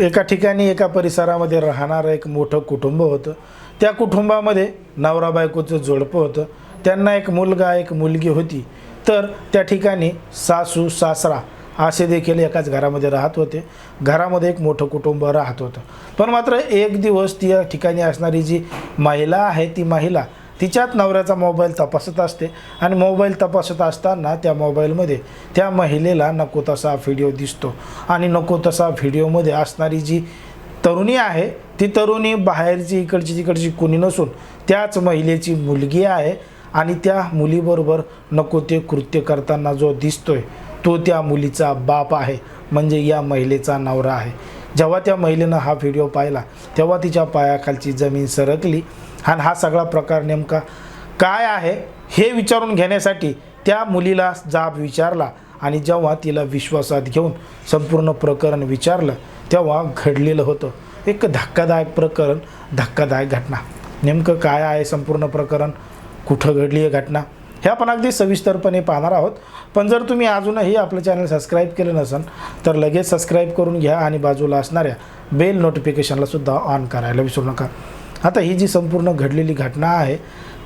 एका ठिकाणी एका परिसरामध्ये राहणारं एक मोठं कुटुंब होतं. त्या कुटुंबामध्ये नवरा बायकोचं जोडपं होतं. त्यांना एक मुलगा एक मुलगी होती. तर त्या ठिकाणी सासू सासरा असे देखील एकाच घरामध्ये राहत होते. घरामध्ये एक मोठं कुटुंब राहत होतं. पण मात्र एक दिवस ती या ठिकाणी असणारी जी महिला आहे ती महिला तिच्यात नवऱ्याचा मोबाईल तपासत असते आणि मोबाईल तपासत असताना त्या मोबाईलमध्ये त्या महिलेला नको तसा व्हिडिओ दिसतो. आणि नको तसा व्हिडिओमध्ये असणारी जी तरुणी आहे ती तरुणी बाहेरची इकडची तिकडची कुणी नसून त्याच महिलेची मुलगी आहे आणि त्या मुलीबरोबर नको ते कृत्य करताना जो दिसतोय तो त्या मुलीचा बाप आहे म्हणजे या महिलेचा नवरा आहे. जेव्हा त्या महिलेनं हा व्हिडिओ पाहिला तेव्हा तिच्या पायाखालची जमीन सरकली आणि हा सगळा प्रकार नेमका काय आहे हे विचारून घेण्यासाठी त्या मुलीला जाब विचारला आणि जेव्हा तिला विश्वासात घेऊन संपूर्ण प्रकरण विचारलं तेव्हा घडलेलं होतं. एक धक्कादायक प्रकरण धक्कादायक घटना. नेमकं काय आहे संपूर्ण प्रकरण? कुठं घडली आहे घटना? हे आपण अगदी सविस्तरपणे पाहणार आहोत. पण जर तुम्ही अजूनही आपलं चॅनल सबस्क्राईब केलं नसेल तर लगेच सबस्क्राईब करून घ्या आणि बाजूला असणाऱ्या बेल नोटिफिकेशनलासुद्धा ऑन करायला विसरू नका. आता ही जी संपूर्ण घडलेली घटना आहे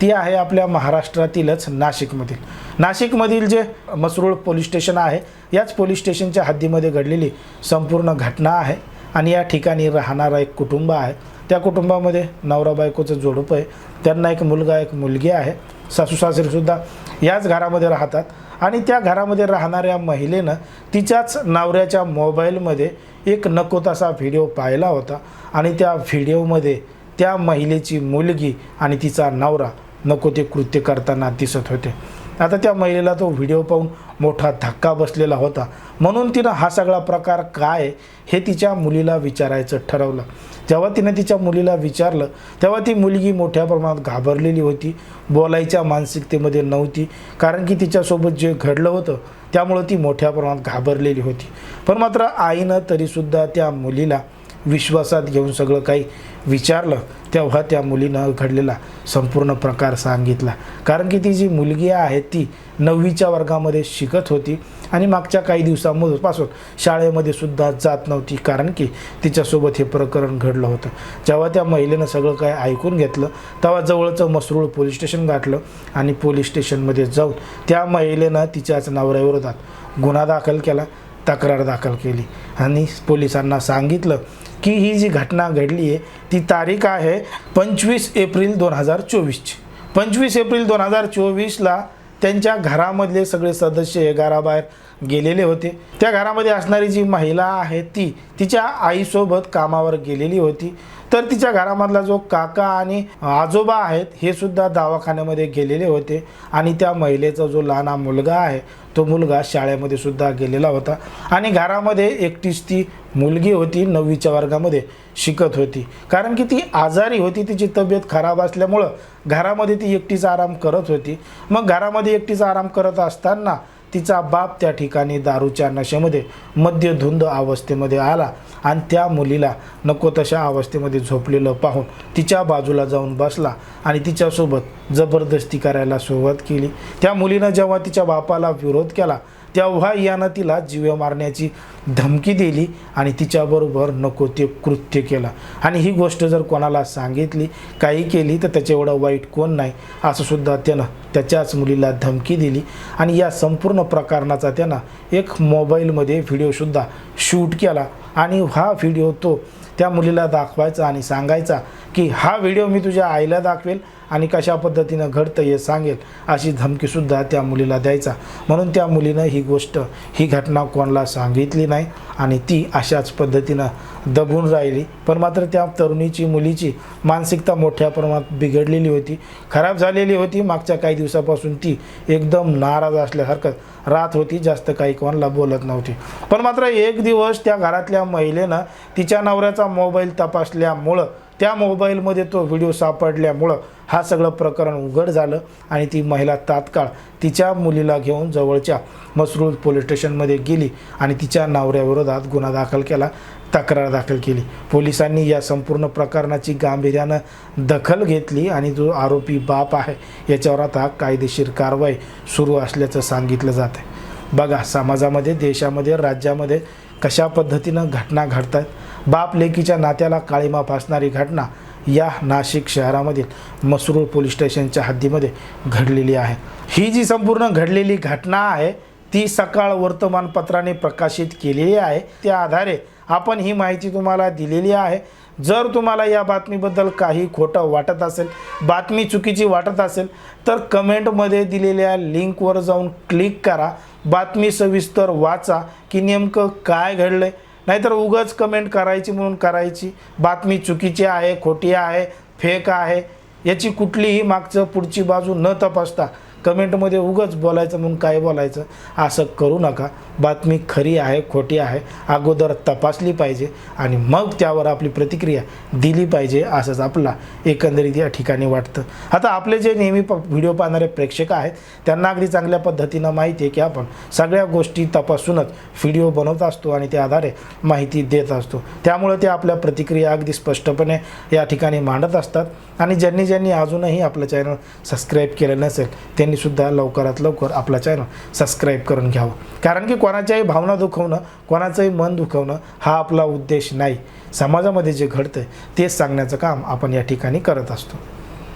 ती आहे आपल्या महाराष्ट्रातीलच नाशिकमधील. नाशिकमधील जे मसरूळ पोलीस स्टेशन आहे याच पोलीस स्टेशनच्या हद्दीमध्ये घडलेली संपूर्ण घटना आहे आणि या ठिकाणी राहणारा एक कुटुंब आहे. त्या कुटुंबामध्ये नवरा बायकोचं जोडपं आहे. त्यांना एक मुलगा एक मुलगी आहे. सासू सासरेसुद्धा याच घरामध्ये राहतात आणि त्या घरामध्ये राहणाऱ्या महिलेनं तिच्याच नवऱ्याच्या मोबाईलमध्ये एक नको तसा व्हिडिओ पाहिला होता आणि त्या व्हिडिओमध्ये त्या महिलेची मुलगी आणि तिचा नवरा. नको ते कृत्य करताना दिसत होते. आता त्या महिलेला तो व्हिडिओ पाहून मोठा धक्का बसलेला होता. म्हणून तिनं हा सगळा प्रकार काय हे तिच्या मुलीला विचारायचं ठरवलं. जेव्हा तिनं तिच्या मुलीला विचारलं तेव्हा ती मुलगी मोठ्या प्रमाणात घाबरलेली होती. बोलायच्या मानसिकतेमध्ये नव्हती कारण की तिच्यासोबत जे घडलं होतं त्यामुळं ती मोठ्या प्रमाणात घाबरलेली होती. पण मात्र आईनं तरीसुद्धा त्या मुलीला विश्वासात घेऊन सगळं काही विचारलं तेव्हा त्या मुलीनं घडलेला संपूर्ण प्रकार सांगितला. कारण की ती जी मुलगी आहे ती नववीच्या वर्गामध्ये शिकत होती आणि मागच्या काही दिवसांपासून शाळेमध्ये सुद्धा जात नव्हती. कारण की तिच्यासोबत हे प्रकरण घडलं होतं. जेव्हा त्या महिलेनं सगळं काय ऐकून घेतलं तेव्हा जवळचं मसरूळ पोलीस स्टेशन गाठलं आणि पोलीस स्टेशनमध्ये जाऊन त्या महिलेनं तिच्याच नवऱ्याविरोधात गुन्हा दाखल केला तक्रार दाखल केली आणि पोलिसांना सांगितलं की ही जी घटना घडली आहे ती तारीख आहे पंचवीस एप्रिल दोन हजार चोवीसची. पंचवीस एप्रिल दोन हजार चोवीसला त्यांच्या घरामधले सगळे सदस्य हे घराबाहेर गेलेले होते. त्या घरामध्ये असणारी जी महिला आहे ती तिच्या आईसोबत कामावर गेलेली होती. तर तिच्या घरामधला जो काका आणि आजोबा आहेत हे सुद्धा दवाखान्यामध्ये गेलेले होते. आणि त्या महिलेचा जो लहान मुलगा आहे तो मुलगा शाळेमध्ये सुद्धा गेलेला होता. आणि घरामध्ये एकटीच ती मुलगी होती नववीच्या वर्गामध्ये शिकत होती. कारण की ती आजारी होती तिची तब्येत खराब असल्यामुळं घरामध्ये ती एकटीचा आराम करत होती. मग घरामध्ये एकटीचा आराम करत असताना तिचा बाप त्या ठिकाणी दारूच्या नशेमध्ये मद्यधुंद अवस्थेमध्ये आला आणि त्या मुलीला नको तशा अवस्थेमध्ये झोपलेलं पाहून तिच्या बाजूला जाऊन बसला आणि तिच्यासोबत जबरदस्ती करायला सुरुवात केली. त्या मुलीनं जेव्हा तिच्या बापाला विरोध केला तेव्हा यानं तिला जीवे मारण्याची धमकी दिली आणि तिच्याबरोबर नको ते कृत्य केलं. आणि ही गोष्ट जर कोणाला सांगितली काही केली तर त्याच्या एवढं वाईट कोण नाही असंसुद्धा त्यानं त्याच्याच मुलीला धमकी दिली. आणि या संपूर्ण प्रकरणाचा त्यानं एक मोबाईलमध्ये व्हिडिओसुद्धा शूट केला. आणि हा व्हिडिओ तो त्या मुलीला दाखवायचा आणि सांगायचा की हा व्हिडिओ मी तुझ्या आईला दाखवेल आणि कशा पद्धतीनं घडतं हे सांगेल अशी धमकीसुद्धा त्या मुलीला द्यायचा. म्हणून त्या मुलीनं ही गोष्ट ही घटना कोणाला सांगितली नाही आणि ती अशाच पद्धतीनं दबून राहिली. पण मात्र त्या तरुणीची मुलीची मानसिकता मोठ्या प्रमाणात बिघडलेली होती. खराब झालेली होती. मागच्या काही दिवसापासून ती एकदम नाराज असल्यासारखं राहत होती. जास्त काही कोणाला बोलत नव्हती. पण मात्र एक दिवस त्या घरातल्या महिलेनं तिच्या नवऱ्याचा मोबाईल तपासल्यामुळं त्या मोबाईलमध्ये तो व्हिडिओ सापडल्यामुळं हा सगळं प्रकरण उघड झालं आणि ती महिला तात्काळ तिच्या मुलीला घेऊन जवळच्या मसरूळ पोलीस स्टेशनमध्ये गेली आणि तिच्या नवऱ्याविरोधात गुन्हा दाखल केला तक्रार दाखल केली. पोलिसांनी या संपूर्ण प्रकरणाची गांभीर्यानं दखल घेतली आणि जो आरोपी बाप आहे याच्यावर आता कायदेशीर कारवाई सुरू असल्याचं सांगितलं जात आहे बघा समाजामध्ये देशामध्ये राज्यामध्ये कशा पद्धतीनं घटना घडतात बाप लेकीच्या नात्याला काळीमा फासणारी घटना या नाशिक शहरामधील मसरूळ पोलीस स्टेशनच्या हद्दीमध्ये घडलेली आहे. ही जी संपूर्ण घडलेली घटना आहे ती सकाळ वर्तमानपत्राने प्रकाशित केलेली आहे. त्या आधारे आपण ही माहिती तुम्हाला दिलेली आहे. जर तुम्हाला या बातमीबद्दल काही खोटं वाटत असेल बातमी चुकीची वाटत असेल तर कमेंटमध्ये दिलेल्या लिंकवर जाऊन क्लिक करा. बातमी सविस्तर वाचा की नेमकं काय घडलं आहे नाहीतर उगाच कमेंट करायची म्हणून करायची. बातमी चुकीची आहे खोटी आहे फेक आहे. याची कुठलीही मागचं पुढची बाजू न तपासता कमेंटमध्ये उगाच बोलायचं म्हणून काय बोलायचं? असं करू नका. बातमी खरी आहे खोटी आहे अगोदर तपासली पाहिजे आणि मग त्यावर आपली प्रतिक्रिया दिली पाहिजे असंच आपला एकंदरीत या ठिकाणी वाटतं. आता आपले जे नेहमी प व्हिडिओ पाहणारे प्रेक्षक आहेत त्यांना अगदी चांगल्या पद्धतीनं माहिती आहे की आपण सगळ्या गोष्टी तपासूनच व्हिडिओ बनवत असतो आणि त्या आधारे माहिती देत असतो. त्यामुळे ते आपल्या प्रतिक्रिया अगदी स्पष्टपणे या ठिकाणी मांडत असतात. आणि ज्यांनी ज्यांनी अजूनही आपलं चॅनल सबस्क्राईब केलं नसेल त्यांनी सुद्धा लवकरात लवकर आपला चॅनल सबस्क्राईब करून घ्यावं. कारण की कोणाच्याही भावना दुखवणं कोणाचंही मन दुखवणं हा आपला उद्देश नाही. समाजामध्ये जे घडतं तेच सांगण्याचं काम आपण या ठिकाणी करत असतो.